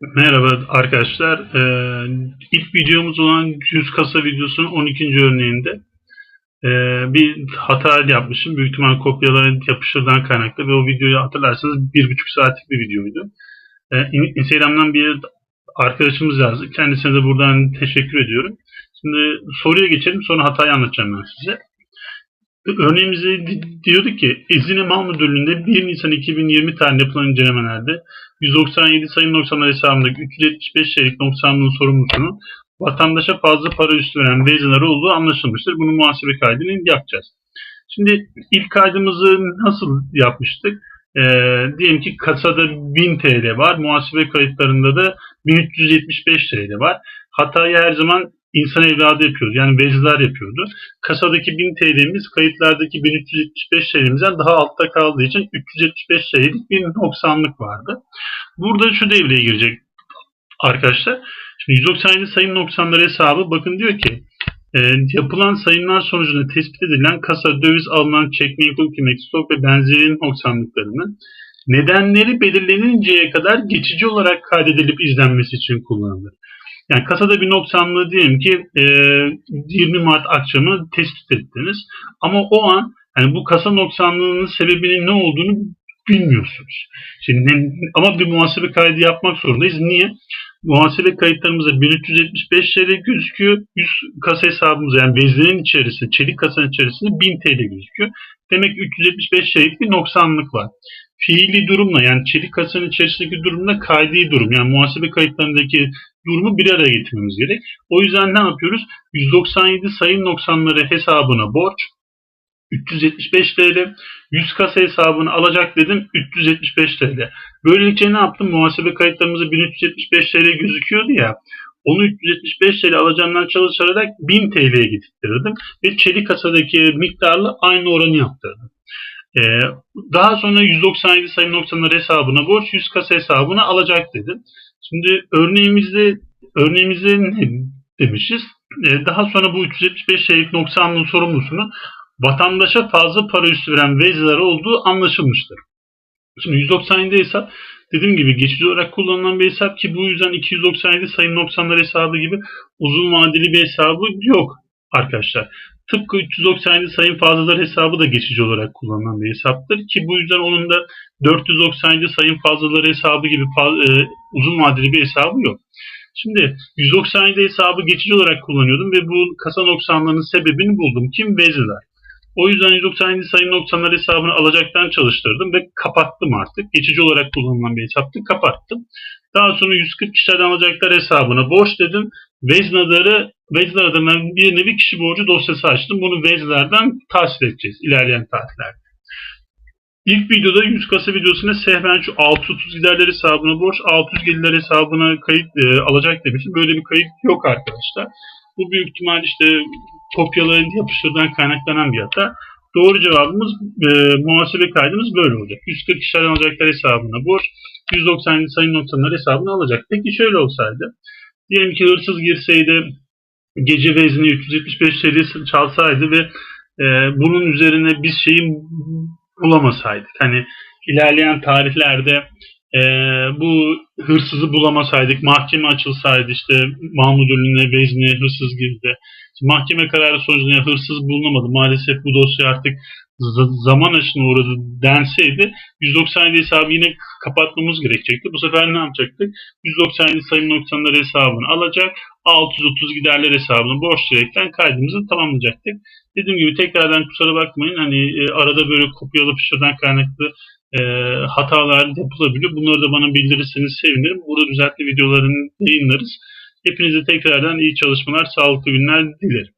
Merhaba arkadaşlar. Ee, ilk videomuz olan 100 kasa videosunun 12. örneğinde e, bir hata yapmışım. Büyük ihtimal kopyaları yapıştırdan kaynaklı ve o videoyu hatırlarsanız bir buçuk saatlik bir videoydu. Ee, in- Instagram'dan bir arkadaşımız yazdı. Kendisine de buradan teşekkür ediyorum. Şimdi soruya geçelim sonra hatayı anlatacağım ben size. Örneğimizi di- diyordu ki Ezine Mal Müdürlüğü'nde 1 Nisan 2020 tarihinde yapılan incelemelerde 197 sayın noksanlar hesabındaki 375 şeylik noksanlığın sorumlusunun vatandaşa fazla para üstü veren vezneler olduğu anlaşılmıştır. Bunu muhasebe kaydını yapacağız. Şimdi ilk kaydımızı nasıl yapmıştık? Ee, diyelim ki kasada 1000 TL var. Muhasebe kayıtlarında da 1375 TL var. Hatayı her zaman insan evladı yapıyordu. Yani vezneler yapıyordu. Kasadaki 1000 TL'miz kayıtlardaki 1375 TL'mizden daha altta kaldığı için 375 TL'lik bir noksanlık vardı. Burada şu devreye girecek arkadaşlar. Şimdi 197 sayım noksanları hesabı bakın diyor ki e, yapılan sayımlar sonucunda tespit edilen kasa, döviz, alınan çek, menkul kıymet, stok ve benzeri noksanlıklarının nedenleri belirleninceye kadar geçici olarak kaydedilip izlenmesi için kullanılır. Yani kasada bir noksanlığı diyelim ki e, 20 Mart akşamı tespit ettiniz. Ama o an yani bu kasa noksanlığının sebebinin ne olduğunu bilmiyorsunuz. Şimdi ama bir muhasebe kaydı yapmak zorundayız. Niye? Muhasebe kayıtlarımızda 1375 TL gözüküyor. 100 kasa hesabımızda yani veznenin içerisinde, çelik kasanın içerisinde 1000 TL gözüküyor. Demek ki 375 TL'lik bir noksanlık var. Fiili durumla yani çelik kasanın içerisindeki durumla kaydi durum yani muhasebe kayıtlarındaki durumu bir araya getirmemiz gerek. O yüzden ne yapıyoruz? 197 sayım noksanları hesabına borç, 375 TL, 100 kasa hesabını alacak dedim 375 TL. Böylelikle ne yaptım? Muhasebe kayıtlarımızda 1375 TL gözüküyordu ya. Onu 375 TL alacağımdan çalışarak 1000 TL'ye getirdim ve çelik kasadaki miktarla aynı oranı yaptırdım. Ee, daha sonra 197 sayım noksanlar hesabına borç 100 kasa hesabına alacak dedim. Şimdi örneğimizde örneğimizde ne demişiz? Ee, daha sonra bu 375 TL'lik noksanlığın sorumlusunu vatandaşa fazla para üstü veren vezneler olduğu anlaşılmıştır. Şimdi 197 hesap dediğim gibi geçici olarak kullanılan bir hesap ki bu yüzden 297 sayım noksanlar hesabı gibi uzun vadeli bir hesabı yok arkadaşlar. Tıpkı 397 sayım fazlalar hesabı da geçici olarak kullanılan bir hesaptır ki bu yüzden onun da 497 sayım fazlalar hesabı gibi e, uzun vadeli bir hesabı yok. Şimdi 197 hesabı geçici olarak kullanıyordum ve bu kasa noksanlarının sebebini buldum. Kim? Vezneler. O yüzden 197 sayım noksanlar hesabını alacaktan çalıştırdım ve kapattım artık. Geçici olarak kullanılan bir hesaptı. Kapattım. Daha sonra 140 kişilerden alacaklar hesabına borç dedim. Veznedarı Vezner adına bir nevi kişi borcu dosyası açtım. Bunu Vezner'den tahsil edeceğiz ilerleyen tarihlerde. İlk videoda 100 kasa videosunda sehven şu 630 giderler hesabına borç 600 gelirler hesabına kayıt e, alacak demiştim. Böyle bir kayıt yok arkadaşlar. Bu büyük ihtimal işte kopyaların yapıştırdan kaynaklanan bir hata. Doğru cevabımız e, muhasebe kaydımız böyle olacak. 140 kişilerden alacaklar hesabına borç 197 sayım noktaları hesabına alacak. Peki şöyle olsaydı. Diyelim ki hırsız girseydi gece vezni 375 TL çalsaydı ve e, bunun üzerine biz şeyi bulamasaydık. Hani ilerleyen tarihlerde e, bu hırsızı bulamasaydık, mahkeme açılsaydı işte mal müdürlüğüne vezniye hırsız girdi. Mahkeme kararı sonucunda hırsız bulunamadı. Maalesef bu dosya artık zaman aşına uğradı denseydi 197 hesabı yine kapatmamız gerekecekti. Bu sefer ne yapacaktık? 197 sayım noksanları hesabını alacak, 630 giderler hesabını borç direkten kaydımızı tamamlayacaktık. Dediğim gibi tekrardan kusura bakmayın hani e, arada böyle kopyala fışırdan kaynaklı e, hatalar yapılabiliyor. Bunları da bana bildirirseniz sevinirim. Burada düzeltme videolarını yayınlarız. Hepinize tekrardan iyi çalışmalar, sağlıklı günler dilerim.